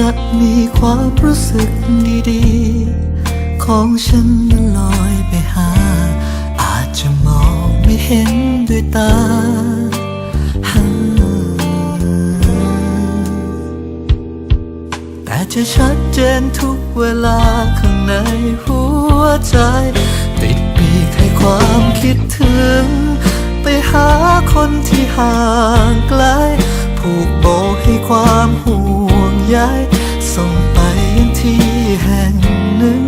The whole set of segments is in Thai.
จะมีความรู้สึกดีๆ ของฉันนั้นลอยไปหา อาจจะมองไม่เห็นด้วยตา แต่จะชัดเจนทุกเวลาข้างในหัวใจ ติดปีกให้ความคิดถึง ไปหาคนที่ห่างไกล ผูกโบให้ความห่ว งใยส่งไปยังที่แห่งหนึ่ง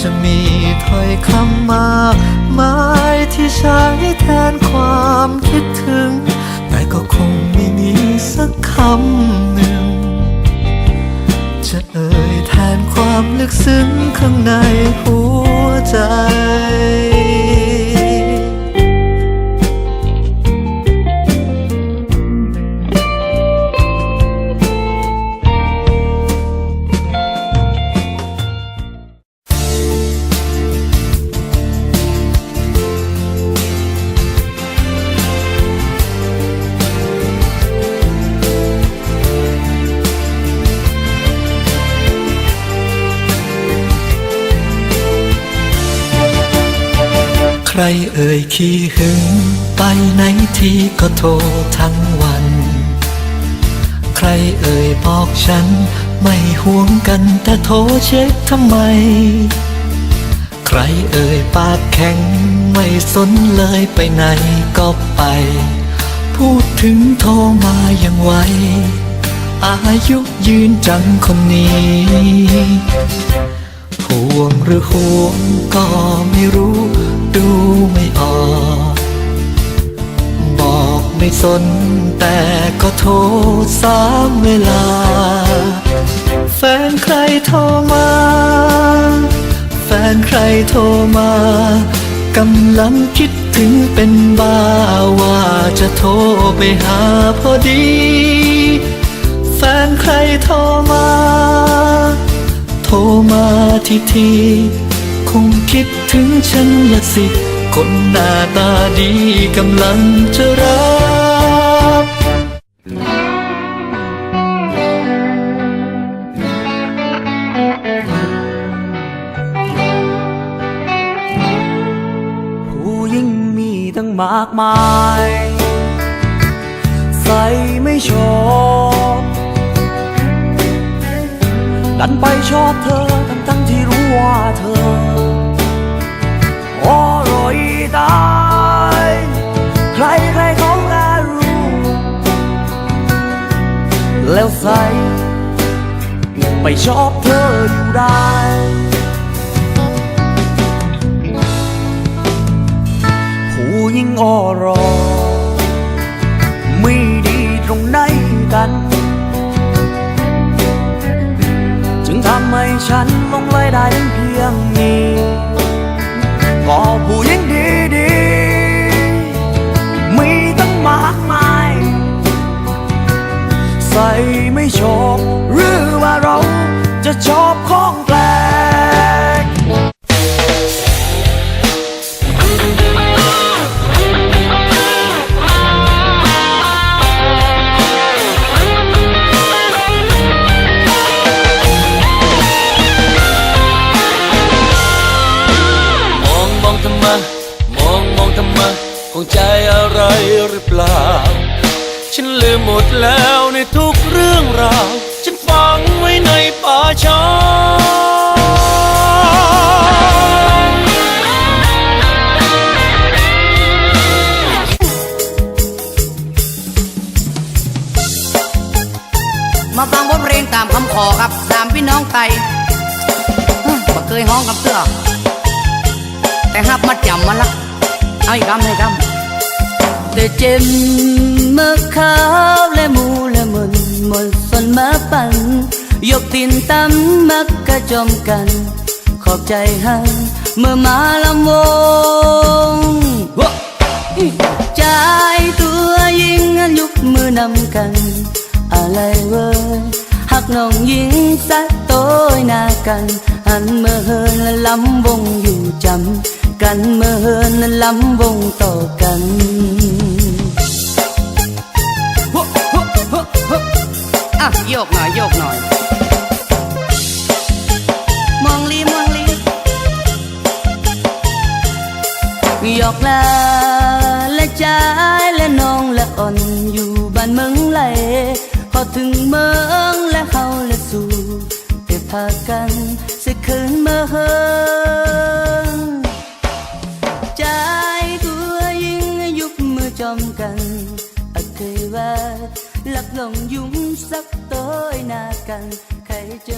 จะมีถ้อยคำมากมายที่ใช้แทนความคิดถึง แต่ก็คงไม่มีสักคำหนึ่ง จะเอ่ยแทนความลึกซึ้งข้างในหัวใจ ใครเอ่ยขี้หึง ไปไหนทีก็โทรทั้งวัน ใครเอ่ยบอกฉัน ไม่ห่วงกันแต่โทรเช็คทำไม ใครเอ่ยปากแข็ง ไม่สนเลยไปไหนก็ไป พูดถึงโทรมายังไวอายุยืนจังคนนี้ห่วงหรือห่วงก็ไม่รู้ ไม่ออก บอกไม่สนแต่ก็โทรสามเวลา แฟนใครโทรมา แฟนใครโทรมากำลังคิดถึงเป็นบ้าว่าจะโทรไปหาพอดี แฟนใครโทรมา โทรมาทีที คงคิดถึงฉันละสิ คนหน้าตาดีกำลังจะรักผู้ยิ่งมีตั้งมากมาย ใส่ไม่ชอบดันไปชอบเธอทั้งทั้งที่รู้ว่าเธอ ตาย ใครใครเขาก็รู้ แล้วใส่ไปชอบเธออยู่ได้ผู้ยิ่งอรอ ไม่ดีตรงไหนกัน จึงทำให้ฉันลงเลยได้เพียงนี้ จะชอบของแปลก มองมองทำไมมองมองทำไมของใจอะไรหรือเปล่า ฉันลืมหมดแล้วในทุกเรื่องราว ฉันฝังไว้ในป่าช้ามาฟังบทเพลงตามคำขอครับสามพี่น้องไตฮึ่มบ่เคยห้องกับเสื้อแต่ฮับมาจำมาละเอาอีกคำให้คำแต่เจมเมื่อขาวและหมูและมุนหมด สนมาปันยกตินตำมักกระจอมกัน ขอบใจให้เมื่อมาลำวงใจตัวยิงยุกมือนำกัน อะไรเว้ยหักน้องยิงสักโต้ยหนากันหันเมื่อเฮินและลำวงอยู่จำกันเมื่อเฮินและลำวงต่อกัน อะโยกหน่อยโยกหน่อย มองลีมองลีโยกลาและใจละน้องและอ่อนอยู่บ้านเมืองเลยพอถึงเมืองและเขาและสู่เตะพากันสิคืนเมื่อ ลักลงยุ่มสักต้อยหนากันใครจะ